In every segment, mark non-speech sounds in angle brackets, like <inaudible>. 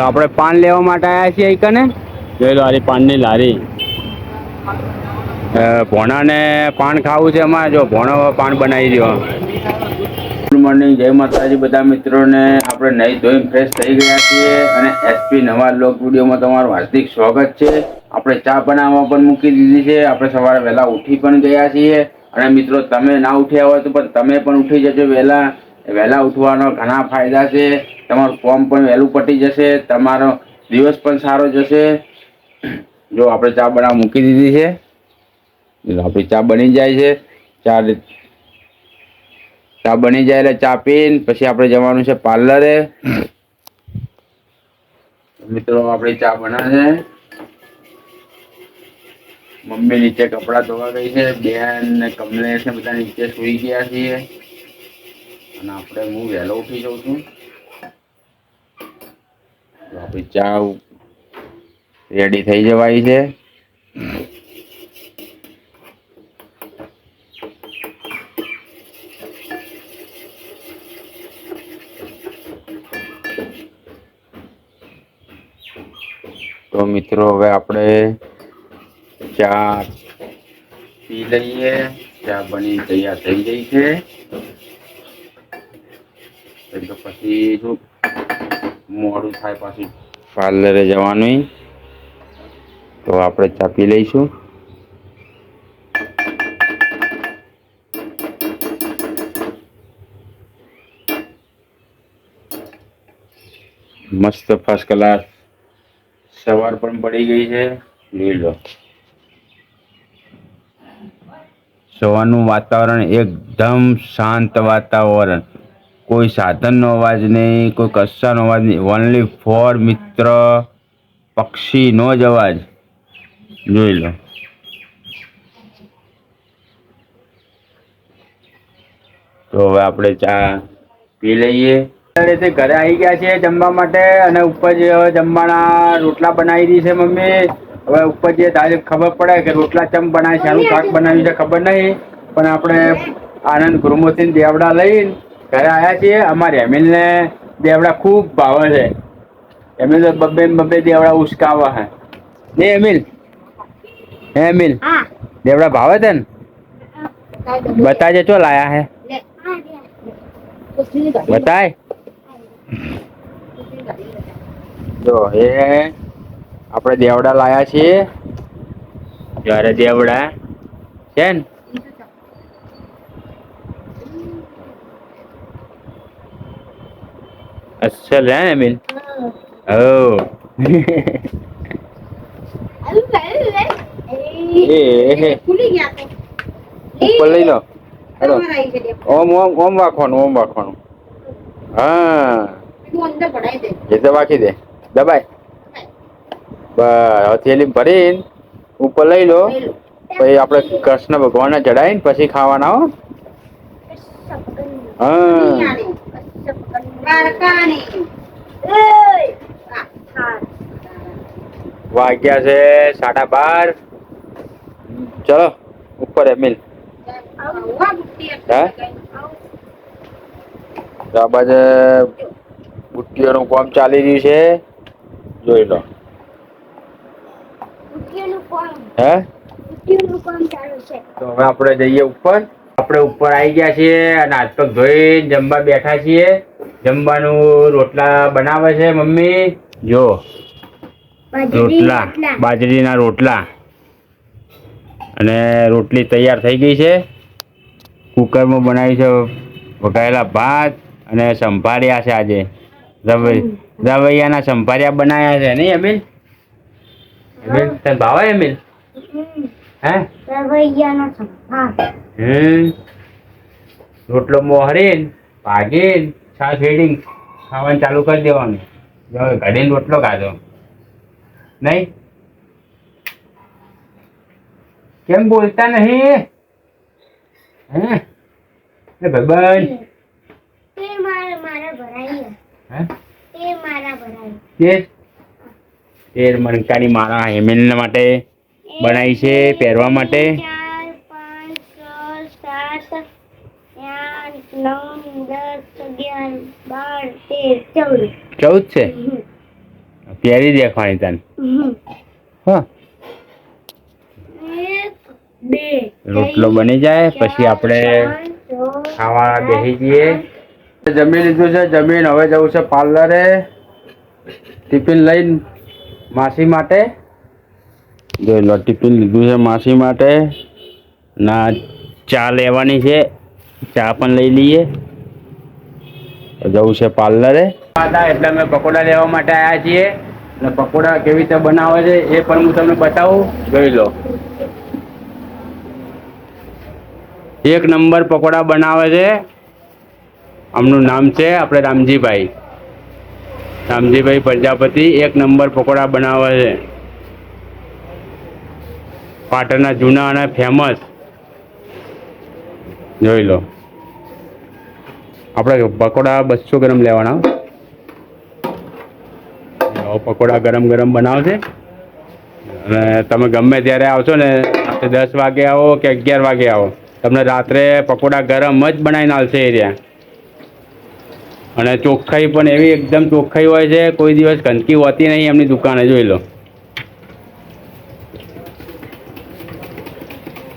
બોલો આપણે પાન લેવા માટે આવ્યા છીએ કને જોઈ લો આરી પાનની લારી. ભોણાને પાન ખાવું છે અમારે જો ભોણો પાન બનાવી દો ગુડ મોર્નિંગ જય માતાજી બધા મિત્રોને આપણે નહીં ધોઈને ફ્રેશ થઈ ગયા છીએ અને એસપી નવા લોક વિડીયોમાં તમારું હાર્દિક સ્વાગત છે. આપણે ચા બનાવવા પણ મૂકી દીધી છે. આપણે સવારે વહેલા ઉઠી પણ ગયા છીએ. અને મિત્રો તમે ના ઉઠ્યા હોય તો પણ તમે પણ ઉઠી જજો વહેલા. વહેલા ઉઠવાનો ઘણા ફાયદા છે. તમારું ફોર્મ પણ વહેલું પટી જશે. તમારો દિવસ પણ સારો જશે. જો આપણે ચા બનાવવા મૂકી દીધી છે. આપણી ચા બની જાય છે. ચા ચા બની જાય એટલે ચા પીને, પછી આપણે જવાનું છે પાર્લરે. મિત્રો, આપણી ચા બનાવે. મમ્મી નીચે કપડાં ધોવા ગઈ છે. બેન ને કમલેશ ને બધા નીચે સુઈ ગયા છીએ. આપણે હું વહેલો ઉઠી જાઉં છું. આપણી ચા રેડી થઈ જવાય છે. તો મિત્રો હવે આપણે ચા પી લઈએ. ચા બની તૈયાર થઈ ગઈ છે. પછી જો મોડું થાય પાછું. પાર્લરે જવાનું તો આપણે ચા લઈશું. મસ્ત ફર્સ્ટ ક્લાસ સવાર પણ પડી ગઈ છે. લીલો. સવારનું વાતાવરણ એકદમ શાંત વાતાવરણ. કોઈ સાધનનો અવાજ નહીં, કોઈ કશાનો અવાજ નહીં. ઓનલી ફોર મિત્ર પક્ષીનો જ અવાજ. જોઈ લો. તો હવે આપણે ચા પી લઈએ. તે ઘરે આવી ગયા છે જમવા માટે અને ઉપર જમવાના રોટલા બનાવી દી છે મમ્મી. હવે ઉપર જે તારે ખબર પડે કે રોટલા ચમ બનાવે છે શાક બનાવ્યું છે ખબર નહીં. પણ આપણે આનંદ ગુરુમતીને દેવડા લઈને ઘરે આવ્યા છીએ. અમારે એમિલને દેવડા ખૂબ ભાવે છે. એમિલ તો બબ્બે બબ્બે દેવડા ઉસકાવે છે. ને એમિલ? હે એમિલ? દેવડા ભાવે છે ને બતાજે ચો લાયા હે? બતાય. જો એ આપણે દેવડા લાયા છીએ. જ્યારે દેવડા છે ને? હે એમિલ હો એ હે ખુલી ગયા ઉપર લઈ લો. હેલો ઓમ ઓમ ઓમ વાખવાનું ઓમ વાખવાનું. હા. એ તો વાંકી દે. દબાય. બસ થેલી ભરીને ઉપર લઈ લો. પછી આપણે કૃષ્ણ ભગવાનને ચડાવીને પછી ખાવાના હો. હા. હા. વાગ્યા છે સાડા બાર. ચલો ઉપર એમિલ આવા હે? તો આ બાજુ બુટ્ટીઓનું કામ ચાલી રહ્યું છે. જોઈ લો. હે? બુટ્ટીઓનું કામ ચાલુ છે. તો હવે આપણે જઈએ ઉપર. આપણે ઉપર આવી ગયા છીએ અને હાથ પગ ધોઈને જમવા બેઠા છીએ. જમવાનું રોટલા બનાવે છે મમ્મી? જો. રોટલા. બાજરીના રોટલા. અને રોટલી તૈયાર થઈ ગઈ છે. કુકરમાં બનાવી છે વઘાયેલા ભાત અને સંભાર્યા છે આજે. રવૈ રવૈયાના સંભાર્યા બનાવ્યા છે નહીં અમીલ? અમીલ તને ભાવે અમીલ? હે? રવૈયાનો સંભાર. હમ. રોટલો મોહરીન ભાગીને છાશ રેડી ખાવાનું ચાલુ કરી દેવાનું. જો ઘડીને રોટલો ખાધો. નહીં? કેમ બોલતા નહીં? હે? એ ભાઈબંધ તે મારે મારા ભરાઈ. હે? તે મારા ભરાઈ. તે તેર મણકાની મારા હેમેલ માટે બનાવી છે પહેરવા માટે. ચાર પાંચ છ સાત આઠ નવ દસ અગિયાર બાર તેર ચૌદ ચૌદ છે પહેરી દેખવાની તને. હા. એક બે રોટલો બની જાય પછી આપણે ખાવા બેસી જઈએ. જમી લીધું છે જમીન હવે જવું છે પાર્લરે. ટિફિન લઈને માસી માટે. જોઈ લો ટિફિન લીધું છે માસી માટે. ના ચા લેવાની છે. ચા પણ લઈ લઈએ. જવું છે પાર્લરે. એટલે અમે પકોડા લેવા માટે આવ્યા છીએ. અને પકોડા કેવી રીતે બનાવે છે એ પણ હું તમને બતાવું. જોઈ લો. એક નંબર પકોડા બનાવે છે. આમનું નામ છે આપણે રામજીભાઈ. રામજીભાઈ પ્રજાપતિ એક નંબર પકોડા બનાવે છે. પાટણના જૂના અને ફેમસ જોઈ લો. આપણે પકોડા બસો ગ્રામ લેવાના. પકોડા ગરમ ગરમ બનાવશે અને તમે ગમે ત્યારે આવશો ને રાતે દસ વાગે આવો કે અગિયાર વાગે આવો. તમને રાત્રે પકોડા ગરમ જ બનાવીને આવશે એ રહ્યા અને ચોખ્ખાઈ પણ એવી એકદમ ચોખ્ખાઈ હોય છે, કોઈ દિવસ ગંદકી હોતી નહીં એમની દુકાને, જોઈ લો.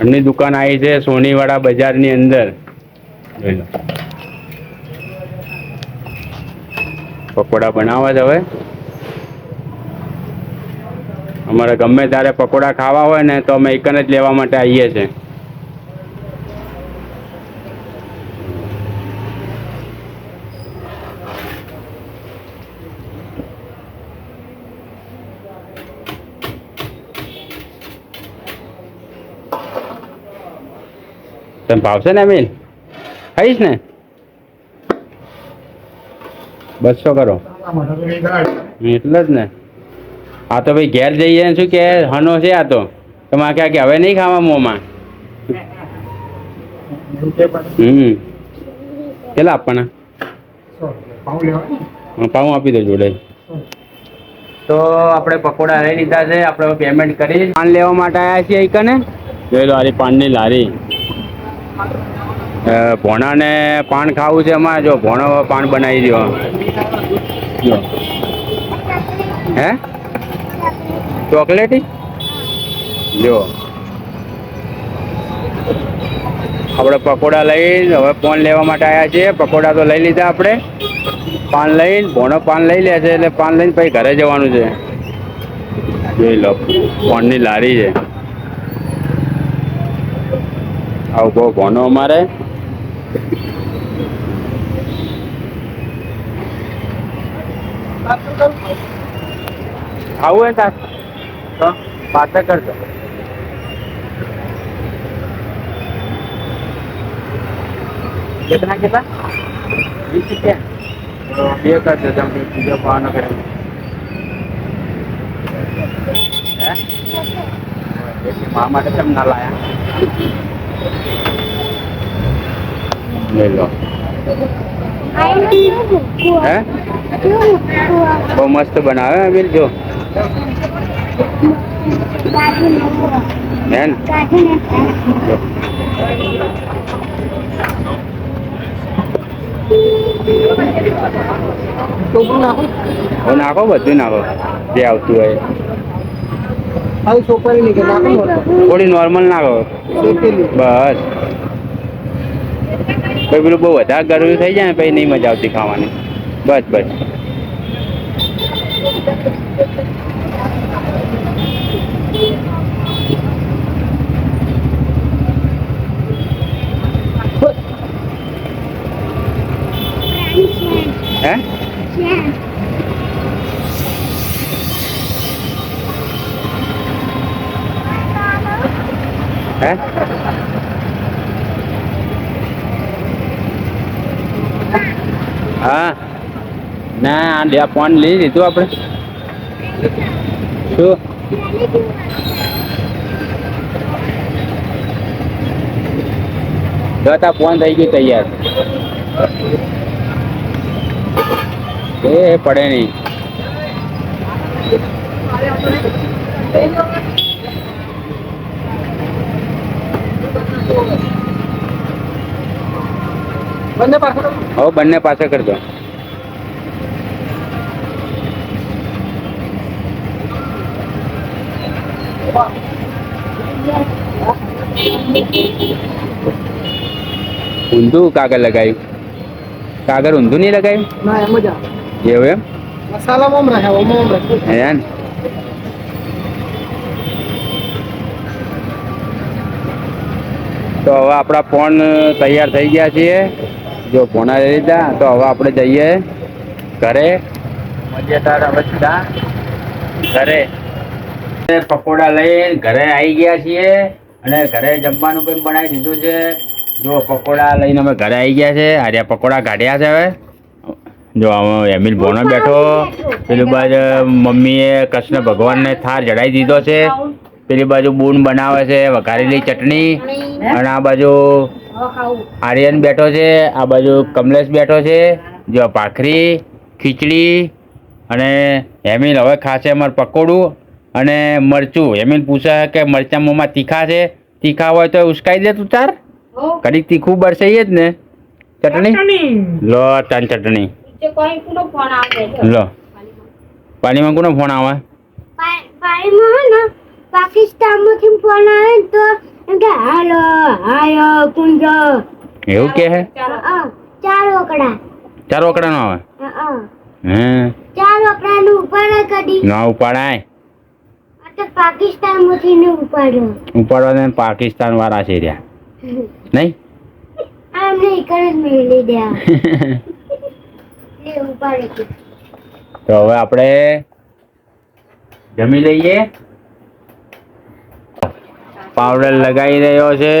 એમની દુકાન આવી છે સોનીવાડા બજારની અંદર. પકોડા બનાવવા જ હવે. અમારે ગમે ત્યારે પકોડા ખાવા હોય ને તો અમે એકને જ લેવા માટે આવીએ છીએ. તને ભાવશે ને અમીન? ખાઈશ ને? બસો કરો. એટલે જ ને. આ તો ભાઈ ઘેર જઈએ શું કે હનો છે આ તો. તમારે ક્યાં કે હવે નહીં ખાવા મોંમાં? હમ. કેટલા આપવાના? હા, પાઉં આપી દો જોડે. તો આપણે પકોડા લઈ લીધા છે આપણે પેમેન્ટ કરી. પાન લેવા માટે આવ્યા છીએ કને જોઈ લો આરી પાનની લારી. ભોણાને પાન ખાવું છે એમાં? જો, ભોણો પાન બનાવી દો હે? ચોકલેટી? જો આપણે પકોડા લઈને હવે પાન લેવા માટે આવ્યા છીએ. પકોડા તો લઈ લીધા આપણે પાન લઈને, ભોણો પાન લઈ લે છે એટલે પાન લઈને પછી ઘરે જવાનું છે. જોઈ લો પાનની લારી છે. આવું બહુ ભોનો અમારે. આવું હે તાર તો પાસે કરજો. કેટલા કેટલા? વીસ રૂપિયા. બે કરજો તમે બીજો ભાવનો કરે. હે? મા માટે કેમ ના લાયા? લઈ લો. હે? બહુ મસ્ત બનાવે હે જો હે ને જો. હવે નાખો, બધું નાખો. જે આવતું હોય. થોડી નોર્મલ નાખો. બસ. પછી પેલું બહુ વધારે ગરમી થઈ જાય ને પછી નહીં મજા આવતી ખાવાની. બસ બસ. હે હે હા ના આ લે ફોન લઈ લીધું આપણે શું જતા ફોન થઈ ગયું તૈયાર એ પડે નહીં. બંને હવે બંને પાસે કરજો. ઊંધું કાગળ લગાવ્યું કાગળ ઊંધું નહીં લગાવ્યું ના એમ જ એવું એમ? મસાલામાં ઓમ રાખે ઓમ ઓમ હે ને? તો હવે આપણા ફોન તૈયાર થઈ ગયા છીએ. જો ફોના લઈ લીધા તો હવે આપણે જઈએ ઘરે. મજેદાર હવે સીધા ઘરે. પકોડા લઈને ઘરે આવી ગયા છીએ અને ઘરે જમવાનું પણ બનાવી દીધું છે? જો પકોડા લઈને અમે ઘરે આવી ગયા છે. આજે પકોડા કાઢ્યા છે હવે. જો એમિલ ભોનો બેઠો. પેલી બાજુ મમ્મીએ કૃષ્ણ ભગવાનને થાર જડાઈ દીધો છે. પેલી બાજુ બૂન બનાવે છે, વઘારેલી ચટણી. અને આ બાજુ આર્યન બેઠો છે, આ બાજુ કમલેશ બેઠો છે. જો ભાખરી, ખીચડી અને એમિલ હવે ખાશે અમારે પકોડું અને મરચું. એમિલ પૂછે કે મરચાં મોંમાં તીખા છે? તીખા હોય તો ઉસકાઈ દે તું તાર. કડીક તીખું બરસે જ ને. ચટણી? લો તાન ચટણી. લો. પાણીમાં કોનો ફોન આવે? પાણીમાં ને પાકિસ્તાનમાંથી ફોન આવે તો એમ કે હાલો હાયો કુંજો એવું કે હે? ચાર ઓકડા ચાર ઓકડાનો આવે? અ, હે? ચાર ઓકડાનું ઉપાડે કદી. ના ઉપાડાય. પાકિસ્તાનમાંથી ઉપાડ્યો. ઉપાડવા પાકિસ્તાન વાળા છે રહ્યા. નહીં? આમ નહીં જ મેળવી દે <laughs> લે ઉપાડે તો. હવે આપણે જમી લઈએ. પાવડર લગાવી રહ્યો છે.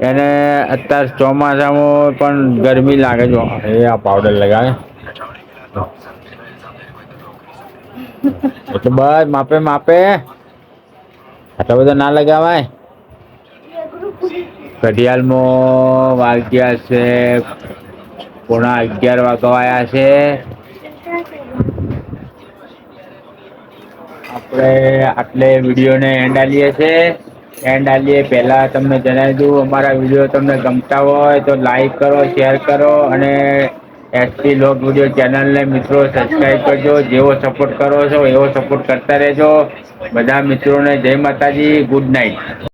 એને અત્યારે ચોમાસામાં પણ ગરમી લાગે છે. એ આ પાવડર લગાવે. <laughs> એટલે બસ માપે માપે. આટલો બધો ના લગાવાય. ઘડિયાળમાં વાગ્યા છે, પોણા અગિયાર વાગવાયા છે. આપણે આટલે વિડીયોને એન્ડ આલીએ છે. એન્ડ આલીએ પહેલાં તમને જણાવી દઉં, અમારા વીડિયો તમને ગમતા હોય તો લાઈક કરો શેર કરો અને એસપી લોક વીડિયો ચેનલને મિત્રો સબસ્ક્રાઈબ કરજો. જેવો સપોર્ટ કરો છો, એવો સપોર્ટ કરતા રહેજો. બધા મિત્રોને જય માતાજી ગુડ નાઇટ